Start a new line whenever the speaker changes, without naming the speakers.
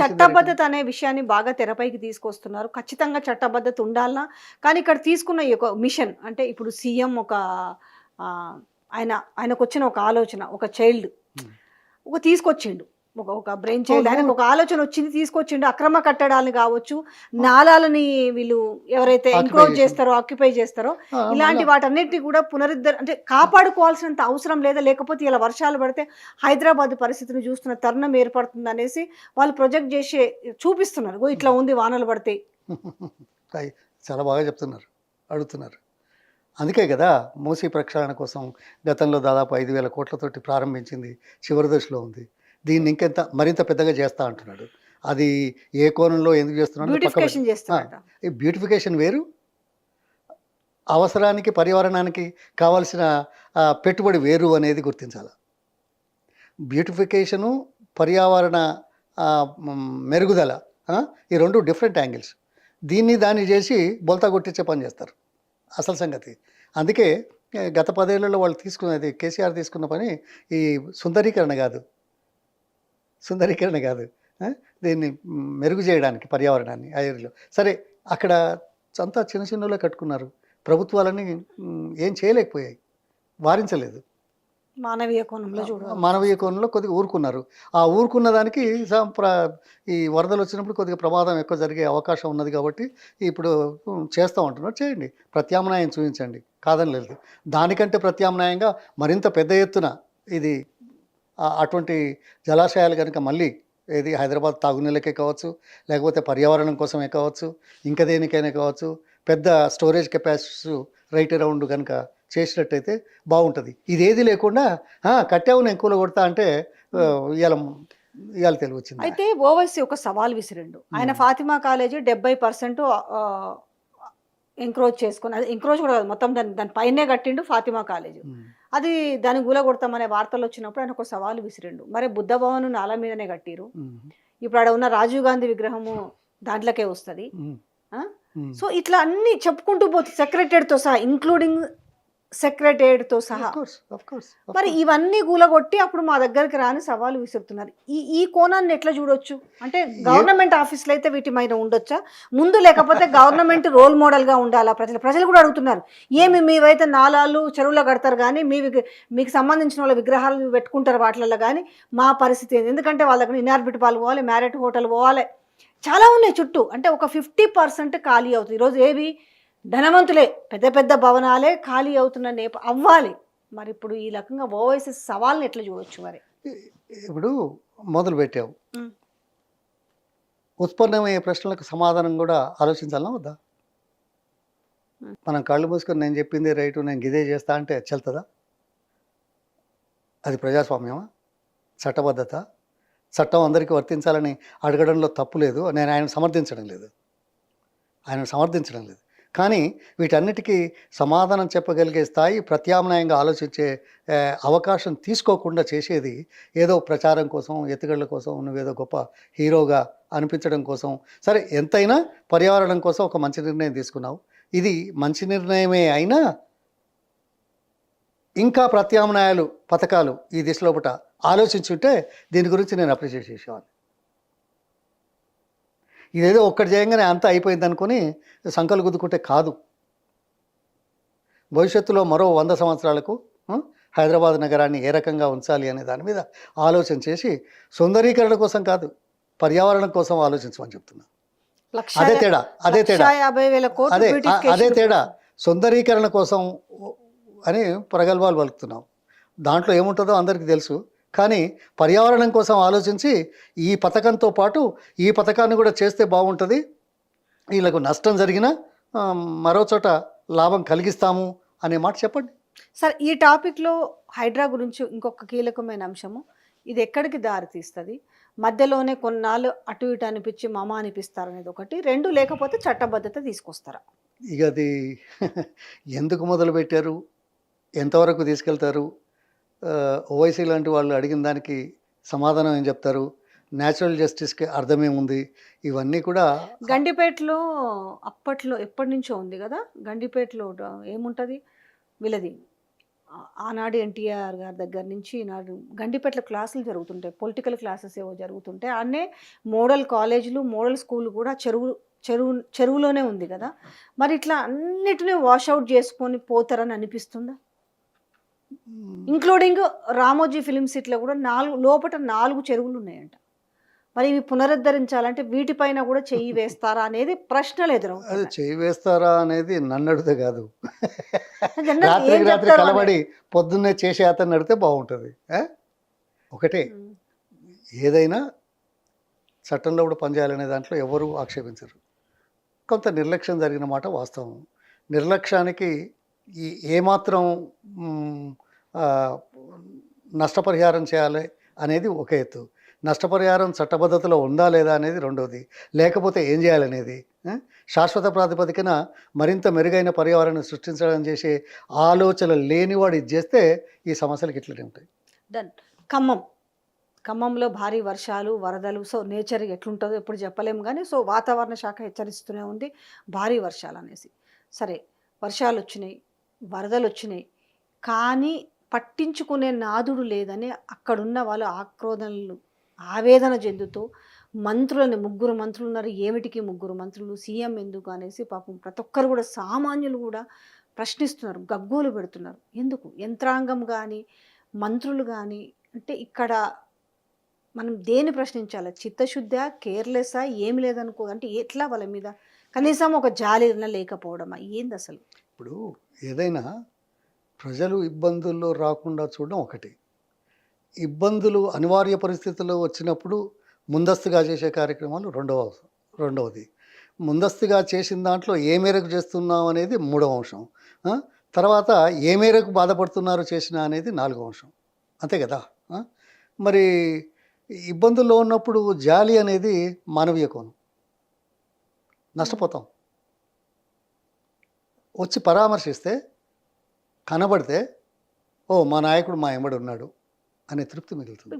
చట్టబద్ధత అనే విషయాన్ని బాగా తెరపైకి తీసుకొస్తున్నారు. ఖచ్చితంగా చట్టబద్ధత ఉండాలనా? కానీ ఇక్కడ తీసుకున్న ఈ ఒక మిషన్ అంటే ఇప్పుడు సీఎం ఒక ఆయన ఆయనకు వచ్చిన ఒక ఆలోచన ఒక చైల్డ్. ఒక తీసుకొచ్చిండు. ఒక ఒక బ్రెయిన్. ఆయనకు ఒక ఆలోచన వచ్చింది తీసుకొచ్చిండు. అక్రమ కట్టడాలని కావచ్చు నాలాలని వీళ్ళు ఎవరైతే
చేశారు.
చేస్తారో ఆక్యుపై చేస్తారో ఇలాంటి వాటన్నిటిని కూడా పునరుద్ధర అంటే కాపాడుకోవాల్సినంత అవసరం లేదా లేకపోతే ఇలా వర్షాలు పడితే హైదరాబాద్ పరిస్థితిని చూస్తున్న తరుణం ఏర్పడుతుంది అనేసి వాళ్ళు ప్రొజెక్ట్ చేసి చూపిస్తున్నారు. "గో ఇట్లా ఉంది వానలు పడితే.
చాలా బాగా చెప్తున్నారు అడుగుతున్నారు. అందుకే కదా మూసీ ప్రక్షాళన కోసం గతంలో దాదాపు ఐదు వేల కోట్లతోటి ప్రారంభించింది చివరి దశలో ఉంది. దీన్ని ఇంకెంత మరింత పెద్దగా చేస్తా అంటున్నాడు. అది ఏ కోణంలో ఎందుకు చేస్తున్నాడు
బ్యూటిఫికేషన్ చేస్తారట
ఈ బ్యూటిఫికేషన్ వేరు. అవసరానికి పర్యావరణానికి కావాల్సిన పెట్టుబడి వేరు అనేది గుర్తించాలి. బ్యూటిఫికేషను పర్యావరణ మెరుగుదల ఈ రెండు డిఫరెంట్ యాంగిల్స్ దీన్ని దాన్ని చేసి బొల్తా కొట్టించే పని చేస్తారు. అసలు సంగతి. అందుకే గత పదేళ్ళలో వాళ్ళు తీసుకున్నది కేసీఆర్ తీసుకున్న పని ఈ సుందరీకరణ కాదు. సుందరీకరణ కాదు దీన్ని మెరుగు చేయడానికి పర్యావరణాన్ని ఐర్లో సరే అక్కడ అంతా చిన్న చిన్నలో కట్టుకున్నారు. ప్రభుత్వాలని మ్, ఏం చేయలేకపోయాయి. వారించలేదు.
మానవీయ కోణంలో చూడాలి
మానవీయ కోణంలో కొద్దిగా ఊరుకున్నారు. ఆ ఊరుకున్న దానికి ఈ వరదలు వచ్చినప్పుడు కొద్దిగా ప్రమాదం ఎక్కువ జరిగే అవకాశం ఉన్నది కాబట్టి ఇప్పుడు చేస్తూ ఉంటున్నారు. చేయండి. ప్రత్యామ్నాయం చూపించండి. కాదని లేదు. దానికంటే ప్రత్యామ్నాయంగా మరింత పెద్ద ఎత్తున ఇది అటువంటి జలాశయాలు కనుక మళ్ళీ ఏది హైదరాబాద్ తాగునీళ్ళకే కావచ్చు లేకపోతే పర్యావరణం కోసమే కావచ్చు ఇంకా దేనికైనా కావచ్చు పెద్ద స్టోరేజ్ కెపాసిటీస్ రైట్ అరౌండ్ కనుక చేసినట్టయితే బాగుంటుంది ఇదేది లేకుండా "ఆ, కట్టావు నేను కూల కొడతా అంటే ఇవాళ ఇవాళ తెలివి వచ్చింది
అయితే ఓవైసీ ఒక సవాల్ విసిరిండు ఆయన. ఫాతిమా కాలేజీ డెబ్బై పర్సెంట్ ఎంక్రోచ్ చేసుకుని అది ఎంక్రోచ్ కూడా కాదు మొత్తం దాని దాని పైనే కట్టిండు ఫాతిమా కాలేజీ. అది దాన్ని గూల కొడతామనే వార్తలు వచ్చినప్పుడు ఆయన ఒక సవాల్ విసిరిండు. మరి బుద్ధ భవన్ నాల మీదనే కట్టిరు. ఇప్పుడు ఆడ ఉన్న రాజీవ్ గాంధీ విగ్రహము దాంట్లోకే వస్తుంది. సో ఇట్లా అన్ని చెప్పుకుంటూ పోతే సెక్రటరీతో సహా ఇంక్లూడింగ్ సెక్రటరీతో సహా. మరి. ఇవన్నీ గూలగొట్టి అప్పుడు మా దగ్గరికి రాని సవాలు విసురుతున్నారు ఈ ఈ కోణాన్ని ఎట్లా చూడొచ్చు? అంటే గవర్నమెంట్ ఆఫీసులు అయితే వీటి మీద ఉండొచ్చా? ముందు లేకపోతే గవర్నమెంట్ రోల్ మోడల్గా ఉండాలా ప్రజలు? ప్రజలు కూడా అడుగుతున్నారు. ఏమి మీవైతే నాలాలు చెరువులో కడతారు కానీ మీ మీకు సంబంధించిన వాళ్ళ విగ్రహాలు పెట్టుకుంటారు వాటిలలో కానీ మా పరిస్థితి ఏంది? ఎందుకంటే వాళ్ళ దగ్గర ఇనార్బిట్ పాలు పోవాలి మ్యారెట్ హోటల్ పోవాలి. చాలా ఉన్నాయి చుట్టూ. అంటే ఒక ఫిఫ్టీ పర్సెంట్ ఖాళీ అవుతుంది. ఈరోజు ఏవి? ధనవంతులే పెద్ద పెద్ద భవనాలే ఖాళీ అవుతున్న నేప అవ్వాలి. మరి ఇప్పుడు ఈ రకంగా ఓవైసీ సవాల్ని ఎట్లా చూడొచ్చు మరి?
ఇప్పుడు మొదలు పెట్టావు. ఉత్పన్నమయ్యే ప్రశ్నలకు సమాధానం కూడా ఆలోచించాలా వద్దా. మనం కళ్ళు మూసుకొని నేను చెప్పింది రైటు నేను గిదే చేస్తా అంటే చెల్తుందా? అది ప్రజాస్వామ్యమా? చట్టబద్ధత? చట్టం అందరికీ వర్తించాలని అడగడంలో తప్పు లేదు నేను ఆయన సమర్థించడం లేదు. ఆయన సమర్థించడం లేదు. కానీ వీటన్నిటికీ సమాధానం చెప్పగలిగే స్థాయి ప్రత్యామ్నాయంగా ఆలోచించే అవకాశం తీసుకోకుండా చేసేది ఏదో ప్రచారం కోసం ఎత్తుగడల కోసం నువ్వేదో గొప్ప హీరోగా అనిపించడం కోసం. సరే ఎంతైనా పర్యావరణం కోసం ఒక మంచి నిర్ణయం తీసుకున్నావు. ఇది మంచి నిర్ణయమే అయినా ఇంకా ప్రత్యామ్నాయాలు పథకాలు ఈ దిశలోపట ఆలోచించుంటే దీని గురించి నేను అప్రిషియేట్ చేసేవాడిని. ఇదేదో ఒక్కటి చేయంగానే అంతా అయిపోయింది అనుకుని సంకలు గుద్దుకుంటే కాదు. భవిష్యత్తులో మరో వంద సంవత్సరాలకు హైదరాబాద్ నగరాన్ని ఏ రకంగా ఉంచాలి అనే దాని మీద ఆలోచన చేసి సుందరీకరణ కోసం కాదు పర్యావరణం కోసం ఆలోచించమని చెప్తున్నా. అదే తేడా అదే తేడా. అదే అదే తేడా. సుందరీకరణ కోసం అని ప్రగల్భాలు పలుకుతున్నాం. దాంట్లో ఏముంటుందో అందరికీ తెలుసు. కానీ పర్యావరణం కోసం ఆలోచించి ఈ పథకంతో పాటు ఈ పథకాన్ని కూడా చేస్తే బాగుంటుంది. వీళ్ళకు నష్టం జరిగినా మరో చోట లాభం కలిగిస్తాము అనే మాట చెప్పండి.
సరే ఈ టాపిక్లో హైడ్రా గురించి ఇంకొక కీలకమైన అంశము ఇది ఎక్కడికి దారి తీస్తుంది? మధ్యలోనే కొన్నాళ్ళు అటు ఇటు అనిపించి మమ అనిపిస్తారనేది ఒకటి. రెండు లేకపోతే చట్టబద్ధత తీసుకొస్తారా?
ఇక అది ఎందుకు మొదలు పెట్టారు ఎంతవరకు తీసుకెళ్తారు? ఓవైసీ లాంటి వాళ్ళు అడిగిన దానికి సమాధానం ఏం చెప్తారు? న్యాచురల్ జస్టిస్కి అర్థమేముంది? ఇవన్నీ కూడా
గండిపేటలో అప్పట్లో ఎప్పటి నుంచో ఉంది కదా? గండిపేటలో ఏముంటుంది? వీళ్ళది. ఆనాడు ఎన్టీఆర్ గారి దగ్గర నుంచి ఈనాడు గండిపేటల క్లాసులు జరుగుతుంటాయి. పొలిటికల్ క్లాసెస్ ఏవో జరుగుతుంటాయి. అన్నే మోడల్ కాలేజీలు మోడల్ స్కూల్ కూడా చెరువు చెరువు చెరువులోనే ఉంది కదా? మరి ఇట్లా అన్నిటినీ వాషౌట్ చేసుకొని పోతారని అనిపిస్తుందా? ఇంక్లూడింగ్ రామోజీ ఫిలిం సిటీలో కూడా నాలుగు లోపల నాలుగు చెరువులు ఉన్నాయంట. మరి ఇవి పునరుద్ధరించాలంటే వీటిపైన కూడా చెయ్యి వేస్తారా అనేది ప్రశ్నలు
అది
ఎదురవుతాయి
చేయి వేస్తారా అనేది నన్ను అడిగితే కాదు రాత్రికి రాత్రి కలబడి పొద్దున్నే చేసే అతన్ని అడిగితే బాగుంటుంది? ఒకటే. ఏదైనా చట్టంలో కూడా పనిచేయాలనే దాంట్లో ఎవరు ఆక్షేపించరు. కొంత నిర్లక్ష్యం జరిగిన మాట వాస్తవం. నిర్లక్ష్యానికి ఏమాత్రం నష్టపరిహారం చేయాలి అనేది ఒక ఎత్తు. నష్టపరిహారం చట్టబద్ధతలో ఉందా లేదా అనేది రెండోది. లేకపోతే ఏం చేయాలనేది శాశ్వత ప్రాతిపదికన మరింత మెరుగైన పర్యావరణం సృష్టించడం చేసే ఆలోచన లేనివాడు ఇది చేస్తే ఈ సమస్యలకు ఇట్లనే ఉంటాయి.
డన్ ఖమ్మం. ఖమ్మంలో భారీ వర్షాలు వరదలు సో నేచర్ ఎట్లుంటుందో ఎప్పుడు చెప్పలేము కానీ సో వాతావరణ శాఖ హెచ్చరిస్తూనే ఉంది. భారీ వర్షాలు అనేసి. సరే వర్షాలు వచ్చినాయి. వరదలు వచ్చినాయి కానీ పట్టించుకునే నాదుడు లేదని అక్కడున్న వాళ్ళు ఆక్రోధనలు ఆవేదన చెందుతూ మంత్రులని ముగ్గురు మంత్రులు ఉన్నారు. ఏమిటికి ముగ్గురు మంత్రులు? సీఎం ఎందుకు అనేసి పాపం ప్రతి ఒక్కరు కూడా సామాన్యులు కూడా ప్రశ్నిస్తున్నారు గగ్గోలు పెడుతున్నారు. ఎందుకు? యంత్రాంగం కానీ మంత్రులు కానీ అంటే ఇక్కడ మనం దేని ప్రశ్నించాలి? చిత్తశుద్ధ? కేర్లెస్సా? ఏమి లేదనుకో అంటే ఎట్లా వాళ్ళ మీద కనీసం ఒక జాలి లేకపోవడమా? ఏంది అసలు
ఇప్పుడు ఏదైనా ప్రజలు ఇబ్బందుల్లో రాకుండా చూడడం ఒకటి. ఇబ్బందులు అనివార్య పరిస్థితుల్లో వచ్చినప్పుడు ముందస్తుగా చేసే కార్యక్రమాలు రెండవ రెండవది. ముందస్తుగా చేసిన దాంట్లో ఏ మేరకు చేస్తున్నాం అనేది మూడవ అంశం. తర్వాత ఏ మేరకు బాధపడుతున్నారు చేసిన అనేది నాలుగవ అంశం. అంతే కదా? మరి ఇబ్బందుల్లో ఉన్నప్పుడు జాలి అనేది మానవీయ కోణం. నష్టపోతాం. వచ్చి పరామర్శిస్తే కనబడితే ఓ మా నాయకుడు మా ఎంబడి ఉన్నాడు అనే తృప్తి మిగులుతుంది.